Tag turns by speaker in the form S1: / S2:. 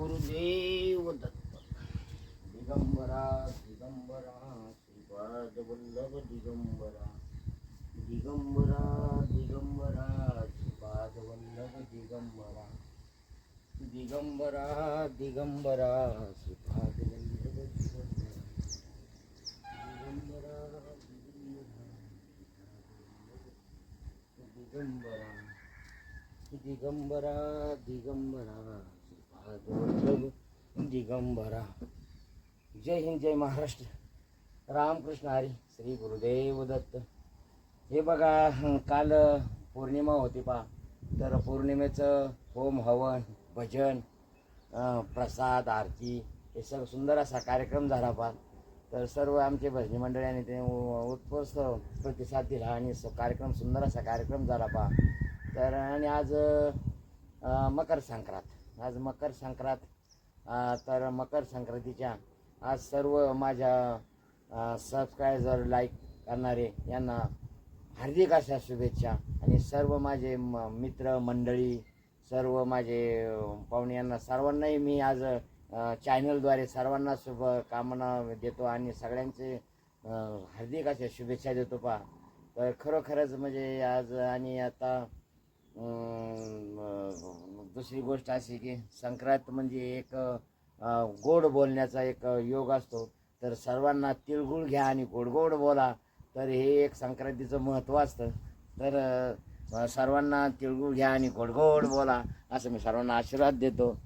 S1: गुरुदेव दत्त दिगंबरा दिगंबरा श्रीपाद वल्लभ दिगंबरा। दिगंबरा दिगंबरा श्रीपाद वल्लभ दिगंबरा। दिगंबरा दिगंबरा श्रीपाद वल्लभ दिगंबरा। दिगंबरा दिगंबरा दिगंबरा। दिगंबरा श्रीपाद दिगंबरा। जय हिंद जय महाराष्ट्र। रामकृष्ण हरी। श्री गुरुदेव दत्त। हे बघा काल पौर्णिमा होती पा तर पौर्णिमेचं होम हवन भजन प्रसाद आरती हे सर्व सुंदर असा कार्यक्रम झाला पा तर सर्व आमचे भजनी मंडळाने ते उत्कृष्ट प्रतिसाद दिला आणि स- कार्यक्रम सुंदर असा कार्यक्रम झाला पा तर आणि आज मकर संक्रांत. आज मकर संक्रांत तर मकर संक्रांतीच्या आज सर्व माझ्या सबस्क्रायबर लाईक करणारे यांना हार्दिक अशा शुभेच्छा. आणि सर्व माझे म मित्र मंडळी सर्व माझे पाहुणे यांना सर्वांनाही मी आज चॅनलद्वारे सर्वांना शुभ कामना देतो आणि सगळ्यांचे हार्दिक अशा शुभेच्छा देतो पा तर खरोखरच म्हणजे आज आणि आता दुसरी गोष्ट अशी की संक्रांत म्हणजे एक गोड बोलण्याचा एक योग असतो. तर सर्वांना तिळगुळ घ्या आणि गोड गोड बोला. तर हे एक संक्रांतीचं महत्त्व असतं. तर सर्वांना तिळगुळ घ्या आणि गोडगोड बोला असं मी सर्वांना आशीर्वाद देतो.